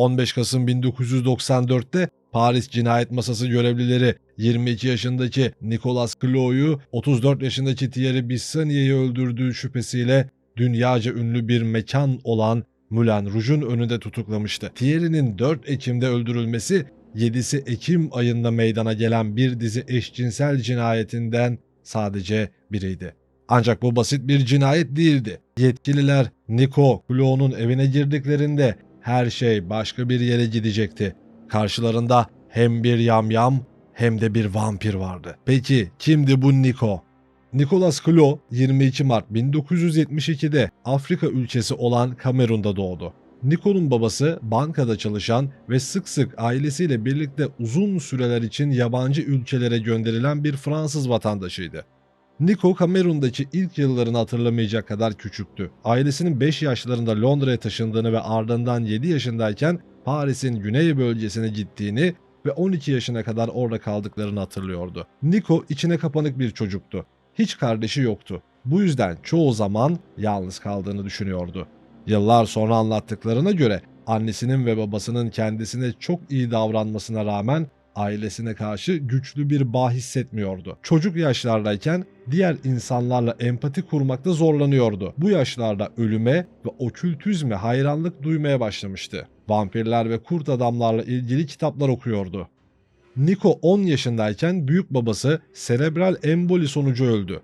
15 Kasım 1994'te Paris Cinayet Masası görevlileri 22 yaşındaki Nicolas Clo'yu 34 yaşındaki Thierry Bissani'yi öldürdüğü şüphesiyle dünyaca ünlü bir mekan olan Moulin Rouge'un önünde tutuklamıştı. Thierry'nin 4 Ekim'de öldürülmesi 7'si Ekim ayında meydana gelen bir dizi eşcinsel cinayetinden sadece biriydi. Ancak bu basit bir cinayet değildi. Yetkililer Nico Clo'nun evine girdiklerinde her şey başka bir yere gidecekti. Karşılarında hem bir yamyam hem de bir vampir vardı. Peki kimdi bu Nico? Nicolas Clo 22 Mart 1972'de Afrika ülkesi olan Kamerun'da doğdu. Nico'nun babası bankada çalışan ve sık sık ailesiyle birlikte uzun süreler için yabancı ülkelere gönderilen bir Fransız vatandaşıydı. Nico Kamerun'daki ilk yıllarını hatırlamayacak kadar küçüktü. Ailesinin 5 yaşlarında Londra'ya taşındığını ve ardından 7 yaşındayken Paris'in güney bölgesine gittiğini ve 12 yaşına kadar orada kaldıklarını hatırlıyordu. Nico içine kapanık bir çocuktu. Hiç kardeşi yoktu. Bu yüzden çoğu zaman yalnız kaldığını düşünüyordu. Yıllar sonra anlattıklarına göre annesinin ve babasının kendisine çok iyi davranmasına rağmen ailesine karşı güçlü bir bağ hissetmiyordu. Çocuk yaşlardayken diğer insanlarla empati kurmakta zorlanıyordu. Bu yaşlarda ölüme ve okültüzme hayranlık duymaya başlamıştı. Vampirler ve kurt adamlarla ilgili kitaplar okuyordu. Nico 10 yaşındayken büyük babası serebral emboli sonucu öldü.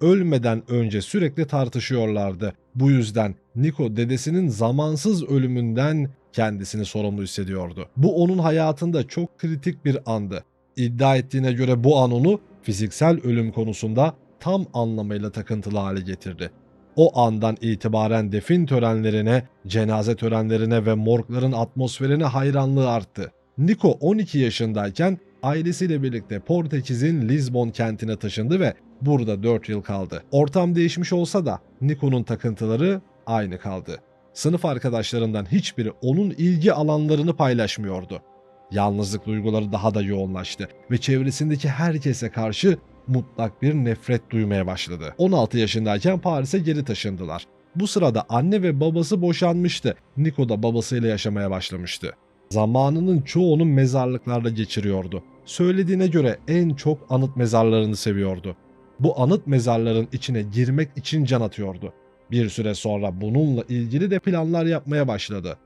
Ölmeden önce sürekli tartışıyorlardı. Bu yüzden Nico dedesinin zamansız ölümünden kendisini sorumlu hissediyordu. Bu onun hayatında çok kritik bir andı. İddia ettiğine göre bu an onu fiziksel ölüm konusunda tam anlamıyla takıntılı hale getirdi. O andan itibaren defin törenlerine, cenaze törenlerine ve morgların atmosferine hayranlığı arttı. Nico 12 yaşındayken ailesiyle birlikte Portekiz'in Lisbon kentine taşındı ve burada 4 yıl kaldı. Ortam değişmiş olsa da Nico'nun takıntıları aynı kaldı. Sınıf arkadaşlarından hiçbiri onun ilgi alanlarını paylaşmıyordu. Yalnızlık duyguları daha da yoğunlaştı ve çevresindeki herkese karşı mutlak bir nefret duymaya başladı. 16 yaşındayken Paris'e geri taşındılar. Bu sırada anne ve babası boşanmıştı. Nico da babasıyla yaşamaya başlamıştı. Zamanının çoğunu mezarlıklarda geçiriyordu. Söylediğine göre en çok anıt mezarlarını seviyordu. Bu anıt mezarların içine girmek için can atıyordu. Bir süre sonra bununla ilgili de planlar yapmaya başladı.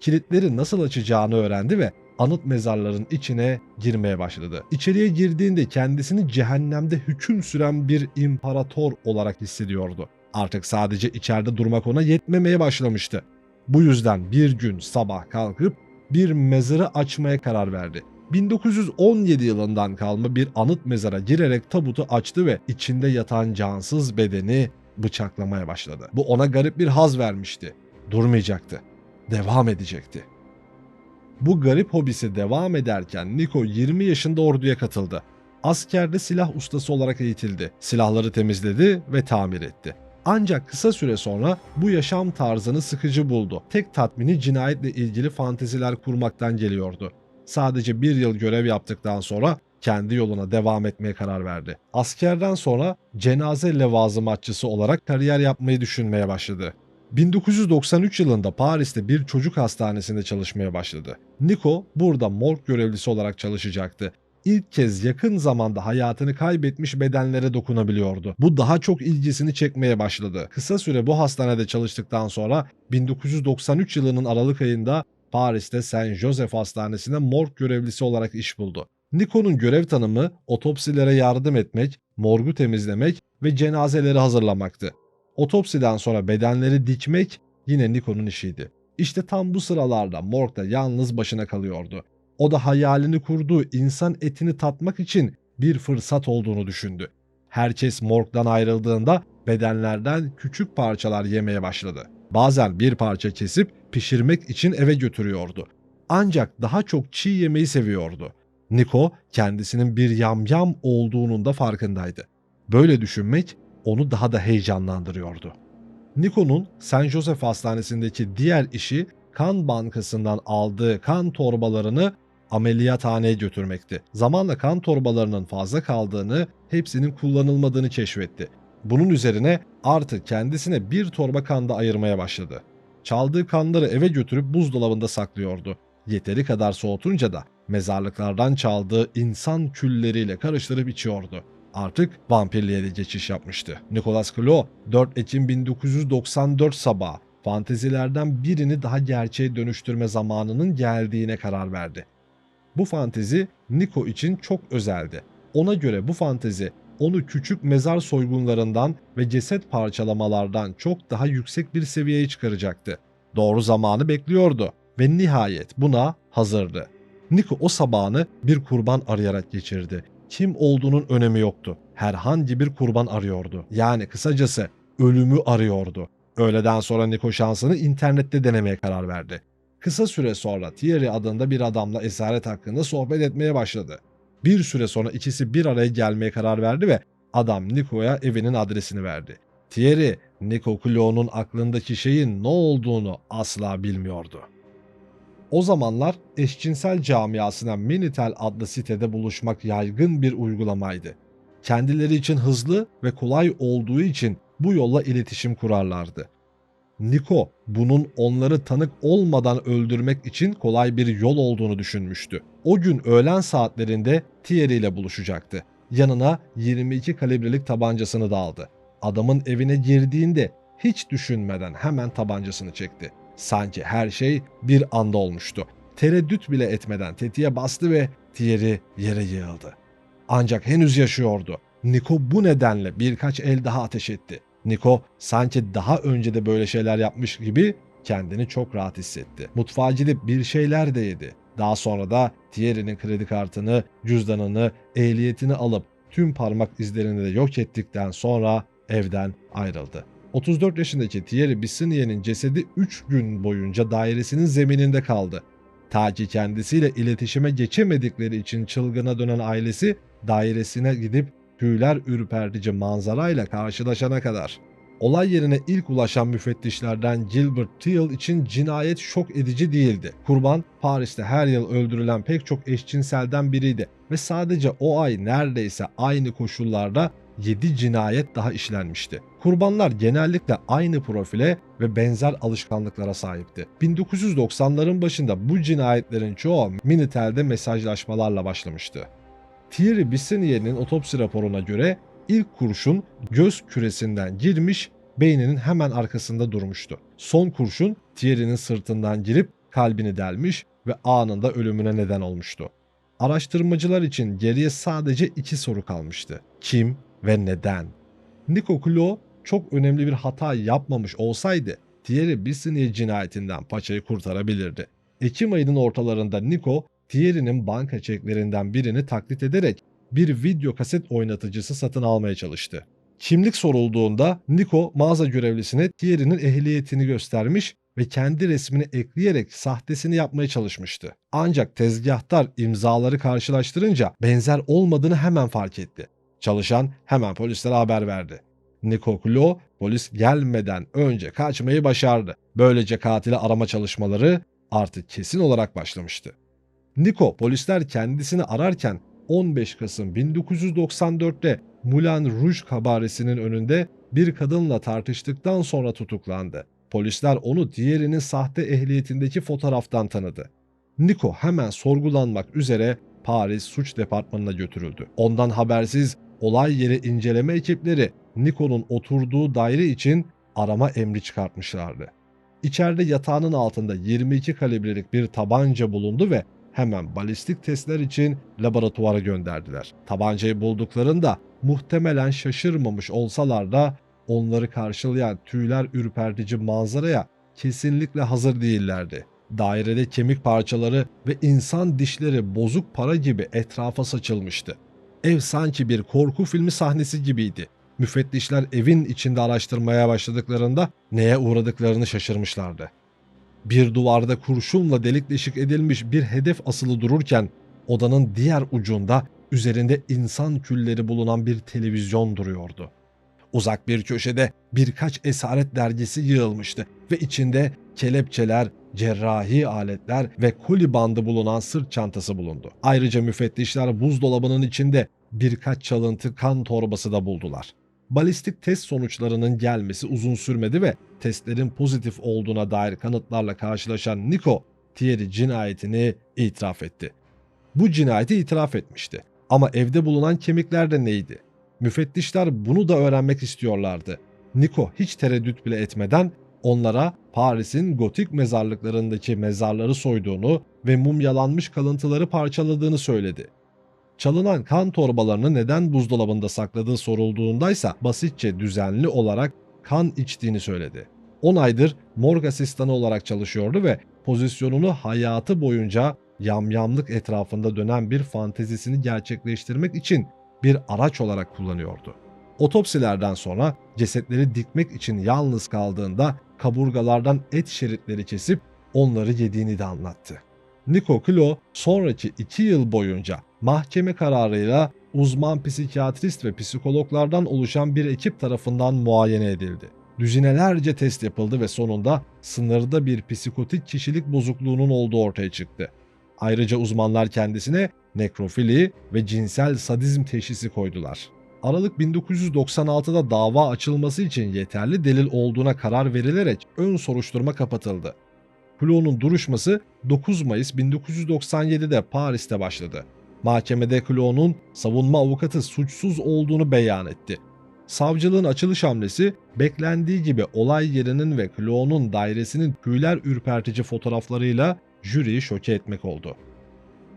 Kilitleri nasıl açacağını öğrendi ve anıt mezarların içine girmeye başladı. İçeriye girdiğinde kendisini cehennemde hüküm süren bir imparator olarak hissediyordu. Artık sadece içeride durmak ona yetmemeye başlamıştı. Bu yüzden bir gün sabah kalkıp bir mezarı açmaya karar verdi. 1917 yılından kalma bir anıt mezara girerek tabutu açtı ve içinde yatan cansız bedeni bıçaklamaya başladı. Bu ona garip bir haz vermişti. Durmayacaktı. Devam edecekti. Bu garip hobisi devam ederken Nico 20 yaşında orduya katıldı. Askerde silah ustası olarak eğitildi. Silahları temizledi ve tamir etti. Ancak kısa süre sonra bu yaşam tarzını sıkıcı buldu. Tek tatmini cinayetle ilgili fanteziler kurmaktan geliyordu. Sadece bir yıl görev yaptıktan sonra kendi yoluna devam etmeye karar verdi. Askerden sonra cenaze levazımatçısı olarak kariyer yapmayı düşünmeye başladı. 1993 yılında Paris'te bir çocuk hastanesinde çalışmaya başladı. Nico burada morg görevlisi olarak çalışacaktı. İlk kez yakın zamanda hayatını kaybetmiş bedenlere dokunabiliyordu. Bu daha çok ilgisini çekmeye başladı. Kısa süre bu hastanede çalıştıktan sonra 1993 yılının Aralık ayında Paris'te Saint Joseph Hastanesi'nde morg görevlisi olarak iş buldu. Nico'nun görev tanımı otopsilere yardım etmek, morgu temizlemek ve cenazeleri hazırlamaktı. Otopsiden sonra bedenleri dikmek yine Nico'nun işiydi. İşte tam bu sıralarda morgda yalnız başına kalıyordu. O da hayalini kurduğu insan etini tatmak için bir fırsat olduğunu düşündü. Herkes morgdan ayrıldığında bedenlerden küçük parçalar yemeye başladı. Bazen bir parça kesip pişirmek için eve götürüyordu. Ancak daha çok çiğ yemeyi seviyordu. Nico kendisinin bir yamyam olduğunun da farkındaydı. Böyle düşünmek onu daha da heyecanlandırıyordu. Nico'nun Saint Joseph Hastanesi'ndeki diğer işi kan bankasından aldığı kan torbalarını ameliyathaneye götürmekti. Zamanla kan torbalarının fazla kaldığını, hepsinin kullanılmadığını keşfetti. Bunun üzerine artık kendisine bir torba kan da ayırmaya başladı. Çaldığı kanları eve götürüp buzdolabında saklıyordu. yeteri kadar soğutunca da mezarlıklardan çaldığı insan külleriyle karıştırıp içiyordu. Artık vampirliğe de geçiş yapmıştı. Nicholas Clo 4 Ekim 1994 sabahı fantezilerden birini daha gerçeğe dönüştürme zamanının geldiğine karar verdi. Bu fantezi Nico için çok özeldi. Ona göre bu fantezi onu küçük mezar soygunlarından ve ceset parçalamalardan çok daha yüksek bir seviyeye çıkaracaktı. Doğru zamanı bekliyordu ve nihayet buna hazırdı. Nico o sabahını bir kurban arayarak geçirdi. Kim olduğunun önemi yoktu. Herhangi bir kurban arıyordu. Yani kısacası ölümü arıyordu. Öğleden sonra Nico şansını internette denemeye karar verdi. Kısa süre sonra Thierry adında bir adamla esaret hakkında sohbet etmeye başladı. Bir süre sonra ikisi bir araya gelmeye karar verdi ve adam Nico'ya evinin adresini verdi. Thierry, Nico Clo'nun aklındaki şeyin ne olduğunu asla bilmiyordu. O zamanlar eşcinsel camiasına Minitel adlı sitede buluşmak yaygın bir uygulamaydı. Kendileri için hızlı ve kolay olduğu için bu yolla iletişim kurarlardı. Nico bunun onları tanık olmadan öldürmek için kolay bir yol olduğunu düşünmüştü. O gün öğlen saatlerinde Thierry ile buluşacaktı. Yanına 22 kalibrelik tabancasını da aldı. Adamın evine girdiğinde hiç düşünmeden hemen tabancasını çekti. Sanki her şey bir anda olmuştu. Tereddüt bile etmeden tetiğe bastı ve Thierry yere yığıldı. Ancak henüz yaşıyordu. Nico bu nedenle birkaç el daha ateş etti. Nico sanki daha önce de böyle şeyler yapmış gibi kendini çok rahat hissetti. Mutfağa gidip bir şeyler de yedi. Daha sonra da Thierry'nin kredi kartını, cüzdanını, ehliyetini alıp tüm parmak izlerini de yok ettikten sonra evden ayrıldı. 34 yaşındaki Thierry Bissonier'in cesedi 3 gün boyunca dairesinin zemininde kaldı. Ta ki kendisiyle iletişime geçemedikleri için çılgına dönen ailesi dairesine gidip tüyler ürpertici manzarayla karşılaşana kadar. Olay yerine ilk ulaşan müfettişlerden Gilbert Thiel için cinayet şok edici değildi. Kurban Paris'te her yıl öldürülen pek çok eşcinselden biriydi ve sadece o ay neredeyse aynı koşullarda 7 cinayet daha işlenmişti. Kurbanlar genellikle aynı profile ve benzer alışkanlıklara sahipti. 1990'ların başında bu cinayetlerin çoğu Minitel'de mesajlaşmalarla başlamıştı. Thierry Bissonier'in otopsi raporuna göre ilk kurşun göz küresinden girmiş, beyninin hemen arkasında durmuştu. Son kurşun Thierry'nin sırtından girip kalbini delmiş ve anında ölümüne neden olmuştu. Araştırmacılar için geriye sadece iki soru kalmıştı. Kim ve neden? Nico Clo çok önemli bir hata yapmamış olsaydı Thierry Bissonier cinayetinden paçayı kurtarabilirdi. Ekim ayının ortalarında Nico, Thierry'nin banka çeklerinden birini taklit ederek bir video kaset oynatıcısı satın almaya çalıştı. Kimlik sorulduğunda Nico mağaza görevlisine Thierry'nin ehliyetini göstermiş ve kendi resmini ekleyerek sahtesini yapmaya çalışmıştı. Ancak tezgahtar imzaları karşılaştırınca benzer olmadığını hemen fark etti. Çalışan hemen polislere haber verdi. Nico Clo polis gelmeden önce kaçmayı başardı. Böylece katili arama çalışmaları artık kesin olarak başlamıştı. Nico polisler kendisini ararken 15 Kasım 1994'te Moulin Rouge kabaresinin önünde bir kadınla tartıştıktan sonra tutuklandı. Polisler onu diğerinin sahte ehliyetindeki fotoğraftan tanıdı. Nico hemen sorgulanmak üzere Paris Suç Departmanı'na götürüldü. Ondan habersiz olay yeri inceleme ekipleri Nico'nun oturduğu daire için arama emri çıkartmışlardı. İçeride yatağının altında 22 kalibrelik bir tabanca bulundu ve hemen balistik testler için laboratuvara gönderdiler. Tabancayı bulduklarında muhtemelen şaşırmamış olsalar da onları karşılayan tüyler ürpertici manzaraya kesinlikle hazır değillerdi. Dairede kemik parçaları ve insan dişleri bozuk para gibi etrafa saçılmıştı. Ev sanki bir korku filmi sahnesi gibiydi. Müfettişler evin içinde araştırmaya başladıklarında neye uğradıklarını şaşırmışlardı. Bir duvarda kurşunla delik deşik edilmiş bir hedef asılı dururken odanın diğer ucunda üzerinde insan külleri bulunan bir televizyon duruyordu. Uzak bir köşede birkaç esaret dergisi yığılmıştı ve içinde kelepçeler, cerrahi aletler ve koli bandı bulunan sırt çantası bulundu. Ayrıca müfettişler buzdolabının içinde birkaç çalıntı kan torbası da buldular. Balistik test sonuçlarının gelmesi uzun sürmedi ve testlerin pozitif olduğuna dair kanıtlarla karşılaşan Nico Thierry cinayetini itiraf etti. Bu cinayeti itiraf etmişti. Ama evde bulunan kemikler de neydi? Müfettişler bunu da öğrenmek istiyorlardı. Nico hiç tereddüt bile etmeden onlara Paris'in gotik mezarlıklarındaki mezarları soyduğunu ve mumyalanmış kalıntıları parçaladığını söyledi. Çalınan kan torbalarını neden buzdolabında sakladığı sorulduğundaysa basitçe düzenli olarak kan içtiğini söyledi. 10 aydır morg asistanı olarak çalışıyordu ve pozisyonunu hayatı boyunca yamyamlık etrafında dönen bir fantezisini gerçekleştirmek için bir araç olarak kullanıyordu. Otopsilerden sonra cesetleri dikmek için yalnız kaldığında kaburgalardan et şeritleri kesip onları yediğini de anlattı. Nico Klo sonraki iki yıl boyunca mahkeme kararıyla uzman psikiyatrist ve psikologlardan oluşan bir ekip tarafından muayene edildi. Düzinelerce test yapıldı ve sonunda sınırda bir psikotik kişilik bozukluğunun olduğu ortaya çıktı. Ayrıca uzmanlar kendisine nekrofili ve cinsel sadizm teşhisi koydular. Aralık 1996'da dava açılması için yeterli delil olduğuna karar verilerek ön soruşturma kapatıldı. Clo'nun duruşması 9 Mayıs 1997'de Paris'te başladı. Mahkemede Clo'nun savunma avukatı suçsuz olduğunu beyan etti. Savcılığın açılış hamlesi beklendiği gibi olay yerinin ve Clo'nun dairesinin tüyler ürpertici fotoğraflarıyla jüriyi şoke etmek oldu.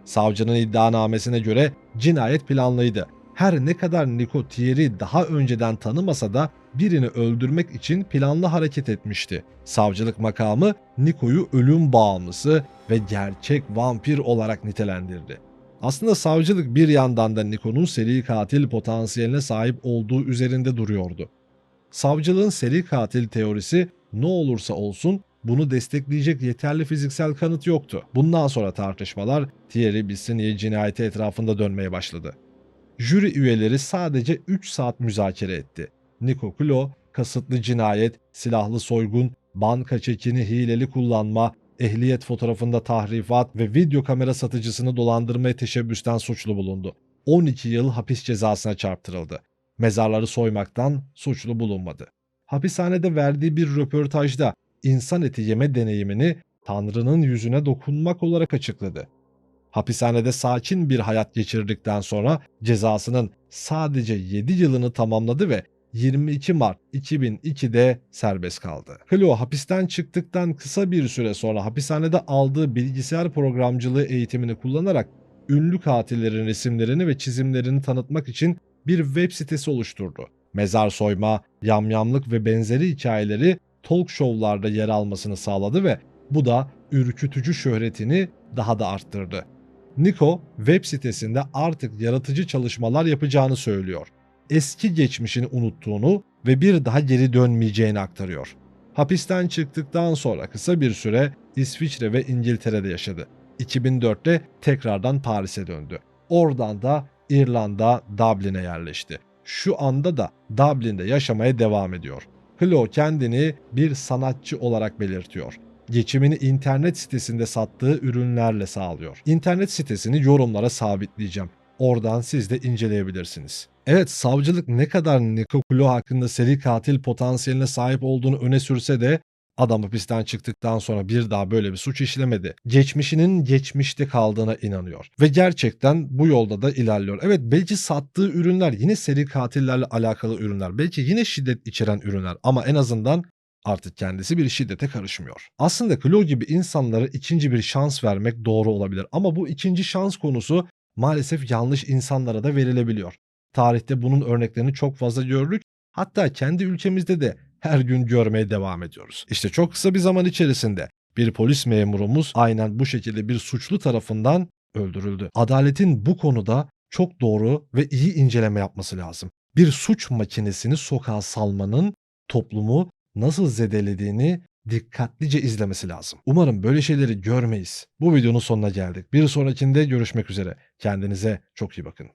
Savcının iddianamesine göre cinayet planlıydı. Her ne kadar Nico Thierry daha önceden tanımasa da birini öldürmek için planlı hareket etmişti. Savcılık makamı Nico'yu ölüm bağımlısı ve gerçek vampir olarak nitelendirdi. Aslında savcılık bir yandan da Nico'nun seri katil potansiyeline sahip olduğu üzerinde duruyordu. Savcılığın seri katil teorisi ne olursa olsun bunu destekleyecek yeterli fiziksel kanıt yoktu. Bundan sonra tartışmalar Thierry Bissini'ye cinayeti etrafında dönmeye başladı. Jüri üyeleri sadece 3 saat müzakere etti. Nico Klo, kasıtlı cinayet, silahlı soygun, banka çekini hileli kullanma, ehliyet fotoğrafında tahrifat ve video kamera satıcısını dolandırmaya teşebbüsten suçlu bulundu. 12 yıl hapis cezasına çarptırıldı. Mezarları soymaktan suçlu bulunmadı. Hapishanede verdiği bir röportajda insan eti yeme deneyimini Tanrı'nın yüzüne dokunmak olarak açıkladı. Hapishanede sakin bir hayat geçirdikten sonra cezasının sadece 7 yılını tamamladı ve 22 Mart 2002'de serbest kaldı. Cleo hapisten çıktıktan kısa bir süre sonra hapishanede aldığı bilgisayar programcılığı eğitimini kullanarak ünlü katillerin resimlerini ve çizimlerini tanıtmak için bir web sitesi oluşturdu. Mezar soyma, yamyamlık ve benzeri hikayeleri talk show'larda yer almasını sağladı ve bu da ürkütücü şöhretini daha da arttırdı. Nico web sitesinde artık yaratıcı çalışmalar yapacağını söylüyor. Eski geçmişini unuttuğunu ve bir daha geri dönmeyeceğini aktarıyor. Hapisten çıktıktan sonra kısa bir süre İsviçre ve İngiltere'de yaşadı. 2004'te tekrardan Paris'e döndü. Oradan da İrlanda, Dublin'e yerleşti. Şu anda da Dublin'de yaşamaya devam ediyor. Chloe kendini bir sanatçı olarak belirtiyor geçimini internet sitesinde sattığı ürünlerle sağlıyor. İnternet sitesini yorumlara sabitleyeceğim. Oradan siz de inceleyebilirsiniz. Evet savcılık ne kadar Nico Kulo hakkında seri katil potansiyeline sahip olduğunu öne sürse de adam hapisten çıktıktan sonra bir daha böyle bir suç işlemedi. Geçmişinin geçmişte kaldığına inanıyor. Ve gerçekten bu yolda da ilerliyor. Evet belki sattığı ürünler yine seri katillerle alakalı ürünler. Belki yine şiddet içeren ürünler ama en azından Artık kendisi bir şiddete karışmıyor. Aslında Chloe gibi insanlara ikinci bir şans vermek doğru olabilir ama bu ikinci şans konusu maalesef yanlış insanlara da verilebiliyor. Tarihte bunun örneklerini çok fazla gördük. Hatta kendi ülkemizde de her gün görmeye devam ediyoruz. İşte çok kısa bir zaman içerisinde bir polis memurumuz aynen bu şekilde bir suçlu tarafından öldürüldü. Adaletin bu konuda çok doğru ve iyi inceleme yapması lazım. Bir suç makinesini sokağa salmanın toplumu nasıl zedelediğini dikkatlice izlemesi lazım. Umarım böyle şeyleri görmeyiz. Bu videonun sonuna geldik. Bir sonrakinde görüşmek üzere. Kendinize çok iyi bakın.